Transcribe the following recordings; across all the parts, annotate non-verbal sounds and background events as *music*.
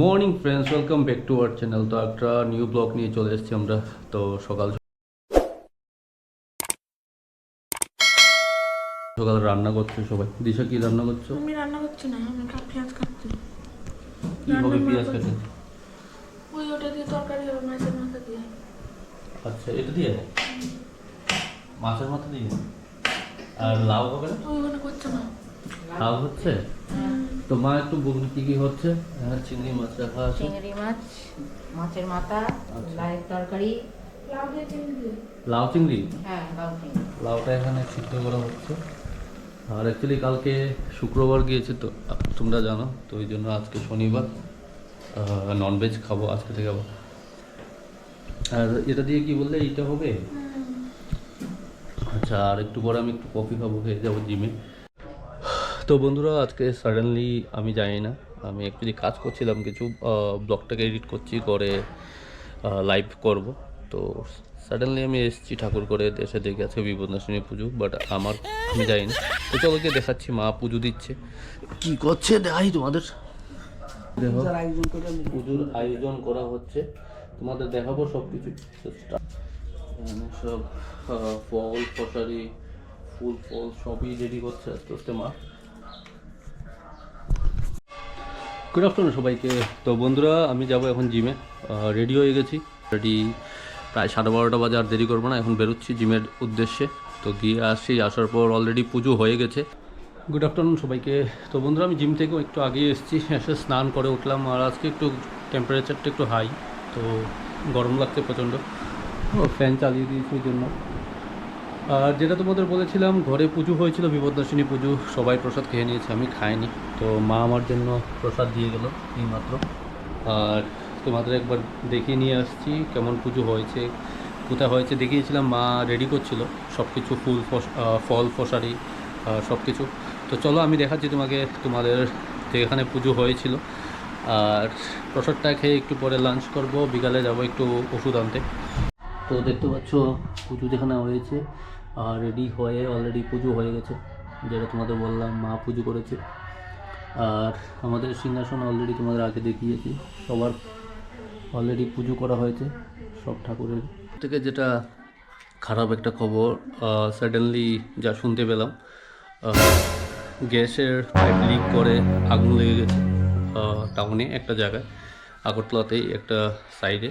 Morning friends welcome back to our channel. তো একটা new blog নিয়ে চলে এসেছি আমরা। তো সকাল সকাল রান্না করছে সবাই? দিশা কি রান্না করছ? আমি রান্না করছি না? আমি পেঁয়াজ কাটছি কি হবে পেঁয়াজ কাটে ওই ওটা দিয়ে তরকারি হবে মাছের মাথা দিয়ে। আচ্ছা এটা দিয়ে মাছের মাথা দিয়ে? আর লাউ হবে না? ওই ওখানে করছে না? লাউ হচ্ছে? তো মা একটু বলুন কি কি হচ্ছে? হ্যাঁ চিংড়ি মাছ রাখা আছে। চিংড়ি মাছ মাছের মাথা লাইয়ের তরকারি। লাউ দিয়ে লাউ চিংড়ি? হ্যাঁ লাউ চিংড়ি। লাউটা এখানে সিদ্ধ করা হচ্ছে। আর অ্যাকচুয়ালি কালকে শুক্রবার গিয়েছে তো তোমরা জানো তো ওই জন্য আজকে শনিবার। ননভেজ খাব আজকে থেকে আবার। আর এটা দিয়ে কি বললে এইটা হবে? আচ্ছা আর একটু পরে আমি একটু কফি খাব খেয়ে যাব জিমে। তো বন্ধুরা আজকে সাডেনলি আমি জানি না। আমি অ্যাকচুয়ালি কাজ করছিলাম কিছু ব্লগটাকে এডিট করছি করে লাইভ করব। তো সাডেনলি আমি এসেছি ঠাকুর করে দেশে দেখে আছে বিপদাসনী পুজো বাট আমার আমি জানি না। তো চলো গিয়ে দেখাচ্ছি মা পুজো দিচ্ছে। কি করছে? দেখাই তোমাদের। দেখো পুজোর আয়োজন করা হচ্ছে। তোমাদের দেখাবো সব কিছু এখানে সব ফল ফসারি ফুল ফল সবই রেডি করছে আস্তে আস্তে মা। গুড আফটারনুন সবাইকে। তো বন্ধুরা, আমি যাব এখন জিমে রেডি হয়ে গেছি। রেডি প্রায় সাড়ে বারোটা বাজে, আর দেরি করব না, এখন বেরোচ্ছি জিমের উদ্দেশ্যে। তো গিয়ে আসছি, আসার পর অলরেডি পুজো হয়ে গেছে। গুড আফটারনুন সবাইকে। তো বন্ধুরা, আমি জিম থেকেও একটু আগেই এসেছি, এসে স্নান করে উঠলাম, আর আজকে একটু টেম্পারেচারটা একটু হাই তো গরম লাগছে প্রচণ্ড। ফ্যান চালিয়ে দিয়েছি ওই জন্য। আর যেটা তোমাদের বলেছিলাম, ঘরে পুজো হয়েছিল বিপদনাশিনী পুজো, সবাই প্রসাদ খেয়ে নিয়েছে, আমি খাইনি। তো মা আমার জন্য প্রসাদ দিয়ে গেল, এইমাত্র। আর তোমাদের একবার দেখিয়ে নিয়ে আসছি কেমন পুজো হয়েছে, কোথায় হয়েছে, দেখিয়েছিলাম, মা রেডি করছিল সব কিছু ফুল ফল ফসারি সব কিছু তো চলো, আমি দেখাচ্ছি তোমাকে, তোমাদের যেখানে পুজো হয়েছিল। আর প্রসাদটা খেয়ে একটু পরে লাঞ্চ করব, বিকালে যাব একটু ওষুধ আনতে। তো দেখতে পাচ্ছ, পুজো যেখানে হয়েছে, আর রেডি হয়ে অলরেডি পুজো হয়ে গেছে, যেটা তোমাদের বললাম, মা পুজো করেছে। আর আমাদের সিংহাসন অলরেডি তোমাদের আগে দেখিয়েছি, সবার অলরেডি পুজো করা হয়েছে, সব ঠাকুরের। থেকে যেটা খারাপ একটা খবর সাডেনলি যা শুনতে পেলাম গ্যাসের পাইপ লিক করে আগুন লেগে গেছে টাউনে একটা জায়গায়, আগরতলাতেই, একটা সাইডে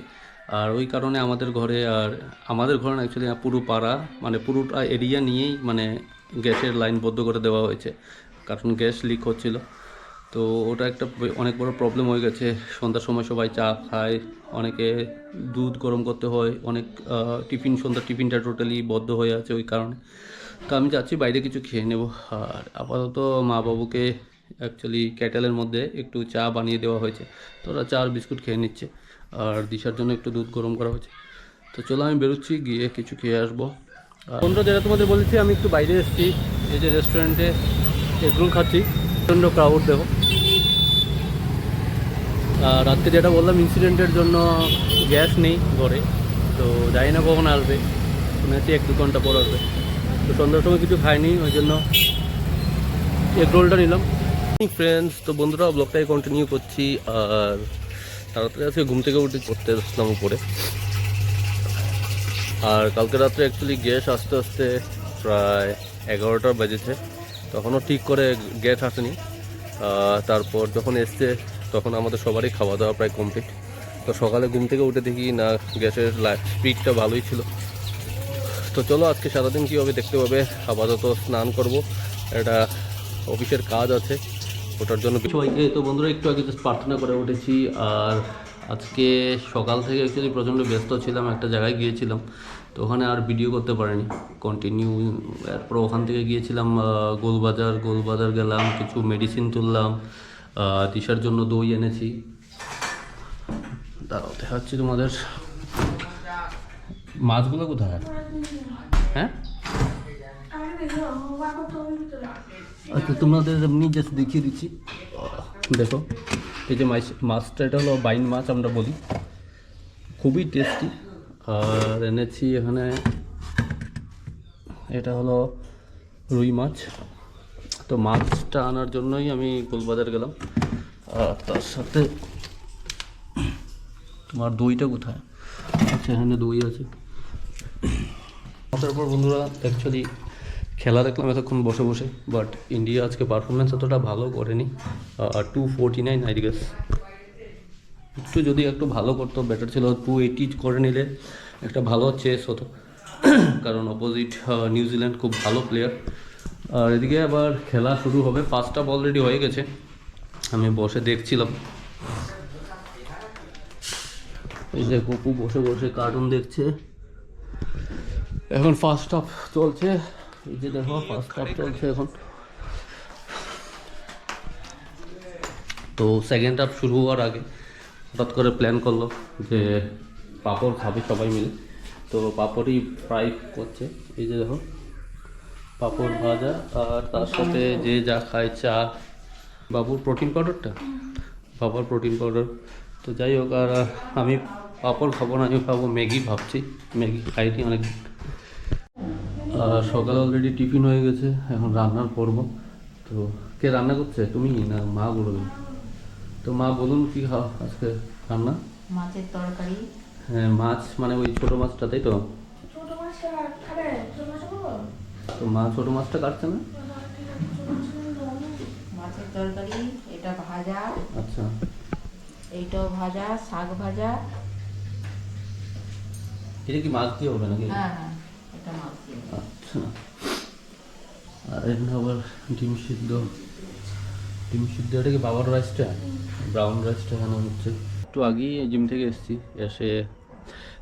আর ওই কারণে আমাদের ঘরে আর আমাদের ঘরে না অ্যাকচুয়ালি পুরো পাড়া মানে পুরোটা এরিয়া নিয়েই মানে গ্যাসের লাইন বদ্ধ করে দেওয়া হয়েছে, কারণ গ্যাস লিক হচ্ছিল। তো ওটা একটা অনেক বড় প্রবলেম হয়ে গেছে। সন্ধ্যার সময় সবাই চা খায়, অনেকে দুধ গরম করতে হয়, অনেক টিফিন, সন্ধ্যার টিফিনটা টোটালি বদ্ধ হয়ে আছে ওই কারণে। তো আমি যাচ্ছি, বাইরে কিছু খেয়ে নেব। আর আপাতত মা বাবুকে অ্যাকচুয়ালি ক্যাটেলের মধ্যে একটু চা বানিয়ে দেওয়া হয়েছে। তো ওরা চা আর বিস্কুট খেয়ে নিচ্ছে। আর দিশার জন্য একটু দুধ গরম করা হয়েছে। তো চলো আমি বেরোচ্ছি, গিয়ে কিছু খেয়ে আসব। বন্ধুরা যেটা তোমাদের বলেছি, আমি একটু বাইরে এসেছি, এই যে রেস্টুরেন্টে এগরোল খাচ্ছি, প্রচণ্ড ক্রাউড দেখো। আর রাত্রে যেটা বললাম ইনসিডেন্টের জন্য গ্যাস নেই ঘরে, তো জানি না কখন আসবে। শুনেছি এক দু ঘণ্টা পর আসবে। তো সন্ধ্যার সময় কিছু খাইনি, ওই জন্য এগ রোলটা নিলাম। ফ্রেন্ডস তো বন্ধুরা ব্লগটাই কন্টিনিউ করছি। আর তাড়াতাড়ি আজকে ঘুম থেকে উঠে করতে আসলাম উপরে। আর কালকে রাত্রে অ্যাকচুয়ালি গ্যাস আস্তে আস্তে প্রায় এগারোটা বেজেছে। তখনও ঠিক করে গ্যাস আসেনি। তারপর যখন এসছে, তখন আমাদের সবারই খাওয়া দাওয়া প্রায় কমপ্লিট তো সকালে ঘুম থেকে উঠে দেখি, না, গ্যাসের স্পিডটা ভালোই ছিল। তো চলো, আজকে সারাদিন কী হবে দেখতে পাবে? আপাতত স্নান করব। এটা অফিসের কাজ আছে। ওটার জন্য সবাইকে, তো বন্ধুরা, একটু আগে জাস্ট প্রার্থনা করে উঠেছি, আর আজকে সকাল থেকে অ্যাকচুয়ালি প্রচণ্ড ব্যস্ত ছিলাম, একটা জায়গায় গিয়েছিলাম, তো ওখানে আর ভিডিও করতে পারিনি কন্টিনিউ এরপর ওখান থেকে গিয়েছিলাম গোলবাজার গোলবাজার গেলাম, কিছু মেডিসিন তুললাম দিশার জন্য দই এনেছি। দাঁড়াও, দেখাচ্ছি তোমাদের। মাছগুলো কোথায়? হ্যাঁ? আচ্ছা তোমাদের এমনি জাস্ট দেখিয়ে দিচ্ছি। দেখো, এই যে মাছ মাছটা, এটা হলো বাইন মাছ, আমরা বলি। খুবই টেস্টি আর এনেছি এখানে, এটা হলো রুই মাছ। তো মাছটা আনার জন্যই আমি গোলবাজার গেলাম। আর তার সাথে, তোমার দইটা কোথায়? আচ্ছা এখানে দই আছে। তারপর বন্ধুরা অ্যাকচুয়ালি খেলা দেখলাম এতক্ষণ বসে বসে বাট ইন্ডিয়া আজকে পারফরমেন্স অতটা ভালো করেনি। Two forty nine I guess একটু যদি একটু ভালো করতো বেটার ছিল। টু এইটি করে নিলে একটা ভালো চেস হতো। *coughs* কারণ অপোজিট নিউজিল্যান্ড খুব ভালো প্লেয়ার আর এদিকে আবার খেলা শুরু হবে। হাফ অলরেডি হয়ে গেছে। আমি বসে দেখছিলাম। এই যে গপু বসে বসে কার্টুন দেখছে। এখন ফার্স্ট হাফ চলছে। এই যে দেখো ফার্স্ট হাফ চলছে এখন তো সেকেন্ড হাফ শুরু হওয়ার আগে হঠাৎ করে প্ল্যান করল যে পাঁপড় খাবে সবাই মিলে। তো পাঁপড়ই ফ্রাই করছে। এই যে দেখো পাঁপড় ভাজা আর তার সাথে যে যা খায় চা। বাবুর প্রোটিন পাউডারটা বাবার প্রোটিন পাউডার তো যাই হোক আর আমি পাঁপড় খাব না আমি খাব ম্যাগি ভাবছি। ম্যাগি খাইনি অনেক সকালে অলরেডি টিফিন হয়ে গেছে এখন রান্নার করব তো কে রান্না করছে? তুমি না মা বলবেন তো মা বলুন কি খাও আজকে রান্না? মাছের তরকারি। হ্যাঁ মাছ মানে ওই ছোটো মাছটা তাই তো? তো মা ছোটো মাছটা কাটছে না। মাছের তরকারি এটা ভাজা। আচ্ছা। এইটাও ভাজা শাক ভাজা। এটা কি মাছ দিয়ে হবে নাকি? হ্যাঁ হ্যাঁ। আচ্ছা। আর এখানে আবার ডিম সিদ্ধ। ডিম সিদ্ধ, এটা কি বাবার রাইসটা ব্রাউন রাইসটা এখানে হচ্ছে। একটু আগেই জিম থেকে এসেছি। এসে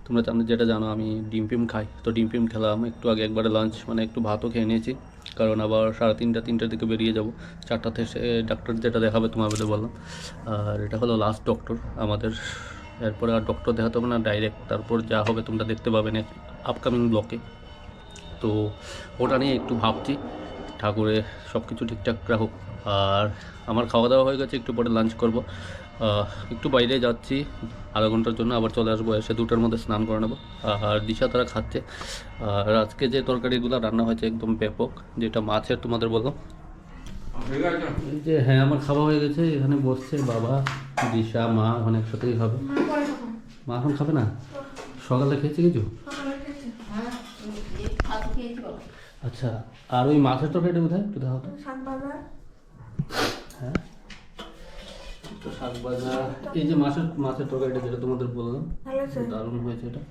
তোমরা জানো যেটা জানো, আমি ডিম ফিম খাই। তো ডিম ফিম খেলাম। একটু আগে একবারে লাঞ্চ মানে একটু ভাতও খেয়ে নিয়েছি। কারণ আবার সাড়ে তিনটা, তিনটার দিকে বেরিয়ে যাব। চারটাতে এসে ডাক্তার যেটা দেখাবে তোমাদের বললাম। আর এটা হলো লাস্ট ডক্টর আমাদের। এরপরে আর ডক্টর দেখাতে হবে না ডাইরেক্ট তারপর যা হবে তোমরা দেখতে পাবে নেক্সট আপকামিং ব্লকে তো ওটা নিয়ে একটু ভাবছি। ঠাকুরে সব কিছু ঠিকঠাক রাখুক। আর আমার খাওয়া দাওয়া হয়ে গেছে একটু পরে লাঞ্চ করব। একটু বাইরে যাচ্ছি আধা ঘণ্টার জন্য আবার চলে আসব এসে দুটোর মধ্যে স্নান করে নেব। আর দিশা তারা খাচ্ছে। আর আজকে যে তরকারিগুলো রান্না হয়েছে একদম ব্যাপক যেটা মাছের তোমাদের বললাম এই যে হ্যাঁ আমার খাওয়া হয়ে গেছে এখানে বসছে বাবা দিশা মা এখন একসাথেই খাবে। মা মা এখন খাবে না? সকালে খেয়েছে কিছু সকালে খেয়েছি হ্যাঁ এই ভাত খেয়েছি বাবা। আচ্ছা আর ওই মাছের তরকারিটা কোথায়? একটু দেখাও তো। শাক ভাজা হ্যাঁ। তো শাক ভাজা এই যে মাছের মাছের তরকারিটা যেটা তোমাদের বললাম দারুণ হয়েছে এটা।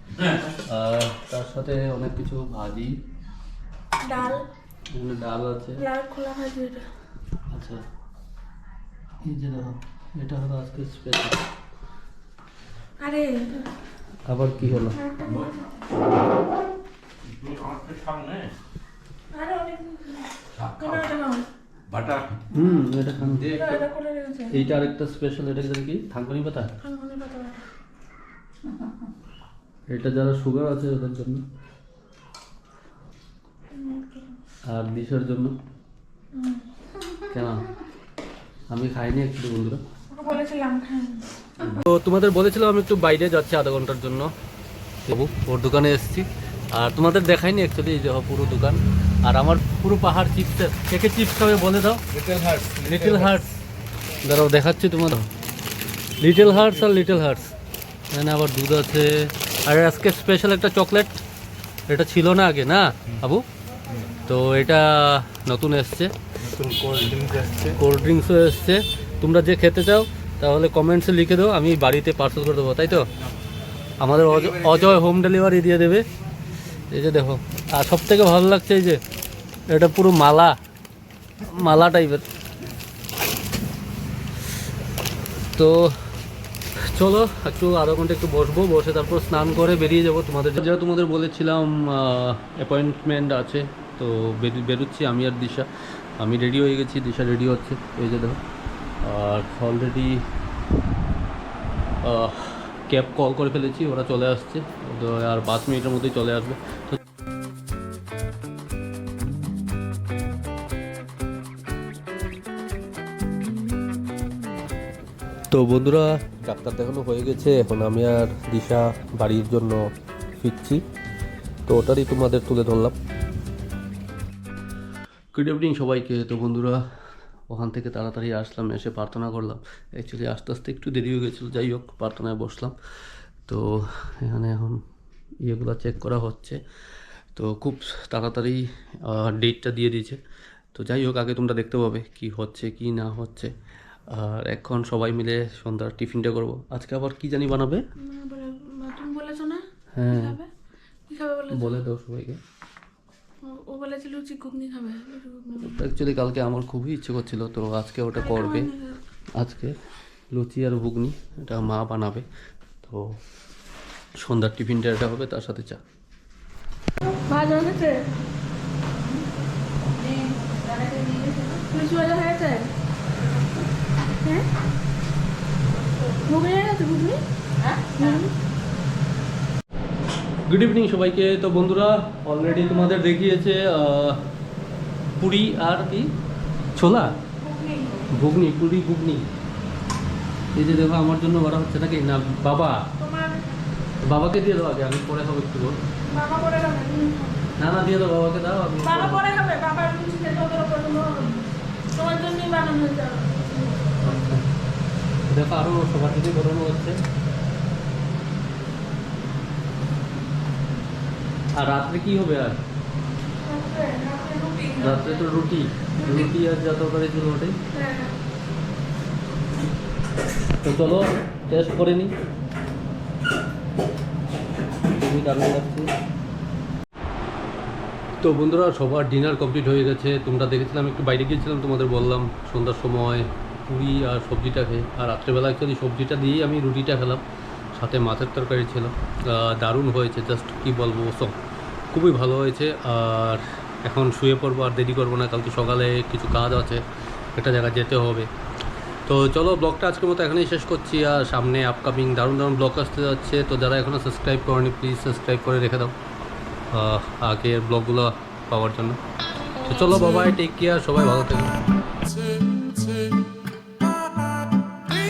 আর তার সাথে অনেক কিছু ভাজি। ডাল। এখানে ডাল আছে। লাল খোলা ভাজি এটা। আচ্ছা। এই যে দেখো এটা হলো আজকে স্পেশাল আরে আবার কি হলো? আরেকটা বাটা। হুম এটা খান। এটা এটা করে রেখেছে। এইটা আরেকটা স্পেশাল এটা কি থানকুনি পাতা? এটা যারা সুগার আছে ওদের জন্য। আর দিশার জন্য। কেন? আমি খাইনি একটু বন্ধুরা। তো তোমাদের বলেছিলাম আমি একটু বাইরে যাচ্ছি আধা ঘণ্টার জন্য। বাবু ওর দোকানে এসেছি। আর তোমাদের দেখাইনি অ্যাকচুয়ালি এই যে পুরো দোকান। আর আমার পুরো পাহাড় চিপসের কে কে চিপস খাবে বলে দাও? লিটল হার্ট লিটল হার্টস দাঁড়াও দেখাচ্ছি তোমার লিটল হার্টস আর লিটল হার্টস এখানে আবার দুধ আছে। আর আজকে স্পেশাল একটা চকলেট এটা ছিল না আগে না আবু? তো এটা নতুন এসছে। কোল্ড ড্রিঙ্কসও এসছে। তোমরা যে খেতে চাও তাহলে কমেন্টসে লিখে দাও। আমি বাড়িতে পার্সেল করে দেবো তাই তো? আমাদের অজ- অজয় হোম ডেলিভারি দিয়ে দেবে। এই যে দেখো, আর সব থেকে ভালো লাগছে এই যে, এটা পুরো মালা মালা টাইপের। তো চলো, একটু আধা ঘণ্টা একটু বসবো, বসে তারপর স্নান করে বেরিয়ে যাব তোমাদের যা তোমাদের বলেছিলাম অ্যাপয়েন্টমেন্ট আছে, তো বেরোচ্ছি আমি আর দিশা। আমি রেডি হয়ে গেছি, দিশা রেডি হচ্ছে, এই যে দেখো। আর অলরেডি ক্যাব কল করে ফেলেছি ওরা চলে আসছে। তো আর পাঁচ মিনিটের মধ্যেই চলে আসবে। তো তো বন্ধুরা ডাক্তার দেখানো হয়ে গেছে। এখন আমি আর দিশা বাড়ির জন্য ফিরছি। তো ওটারই তোমাদের তুলে ধরলাম। গুড ইভিনিং সবাইকে। তো বন্ধুরা ওখান থেকে তাড়াতাড়ি আসলাম এসে প্রার্থনা করলাম। অ্যাকচুয়ালি আস্তে আস্তে একটু দেরি হয়ে গেছিল যাই হোক প্রার্থনায় বসলাম। তো এখানে এখন ইয়েগুলো চেক করা হচ্ছে। তো খুব তাড়াতাড়ি ডেটটা দিয়ে দিয়েছে। তো যাই হোক আগে তোমরা দেখতে পাবে কি হচ্ছে কি না হচ্ছে। আর এখন সবাই মিলে সন্ধ্যার টিফিনটা করব। আজকে আবার কি জানি বানাবে? তুমি বলেছ না? হ্যাঁ। বলে দাও সবাইকে। ও- বলেছিল লুচি ঘুগনি খাবে। অ্যাকচুয়ালি কালকে আমার খুবই ইচ্ছে করছিল তো আজকে ওটা করবে। আজকে লুচি আর ঘুগনি এটা মা বানাবে। তো সন্ধ্যার টিফিনটা এটা হবে তার সাথে চা। ভাজা হয়েছে? লুচি ভাজা হয়েছে? হ্যাঁ? ঘুগনি হয়ে গেছে ঘুগনি? হ্যাঁ ঘুগনি? গুড ইভিনিং সবাইকে। তো বন্ধুরা অলরেডি তোমাদের দেখিয়েছে পুরি আর কি? ছোলা? ঘুগনি। পুরি ঘুগনি। এই যে দেখো আমার জন্য করা হচ্ছে নাকি না বাবা। বাবাকে দিয়ে দাও আগে আমি পরে খাব একটু। না না দিয়ে দাও বাবাকে দাও আমি। আচ্ছা। দেখো আরও সবার দিকে গরম হচ্ছে। আর রাত্রে কি হবে আর? রাত্রে তো রুটি। রুটি আর যা তরকারি ছিল ওটাই তো চলো টেস্ট করে নি। খুবই দারুণ লাগছে তো বন্ধুরা, সবার ডিনার কমপ্লিট হয়ে গেছে। তোমরা দেখেছিলাম, একটু বাইরে গিয়েছিলাম, তোমাদের বললাম, সন্ধ্যার সময় পুরি আর সবজিটা খেয়ে। আর রাত্রেবেলা অ্যাকচুয়ালি সবজিটা দিয়েই আমি রুটিটা খেলাম। সাথে মাছের তরকারি ছিল। দারুণ হয়েছে জাস্ট কি বলব সব খুবই ভালো হয়েছে, আর এখন শুয়ে পড়ব আর দেরি করব না কালকে সকালে কিছু কাজ আছে, একটা জায়গায় যেতে হবে। তো চলো ব্লগটা আজকের মতো এখানেই শেষ করছি, আর সামনে আপকামিং দারুণ দারুণ ব্লগ আসতে যাচ্ছে, তো যারা এখনও সাবস্ক্রাইব করেনি প্লিজ সাবস্ক্রাইব করে রেখে দাও আগের ব্লগগুলো পাওয়ার জন্য। তো চলো বাবাই টেক কেয়ার সবাই ভালো থেকো।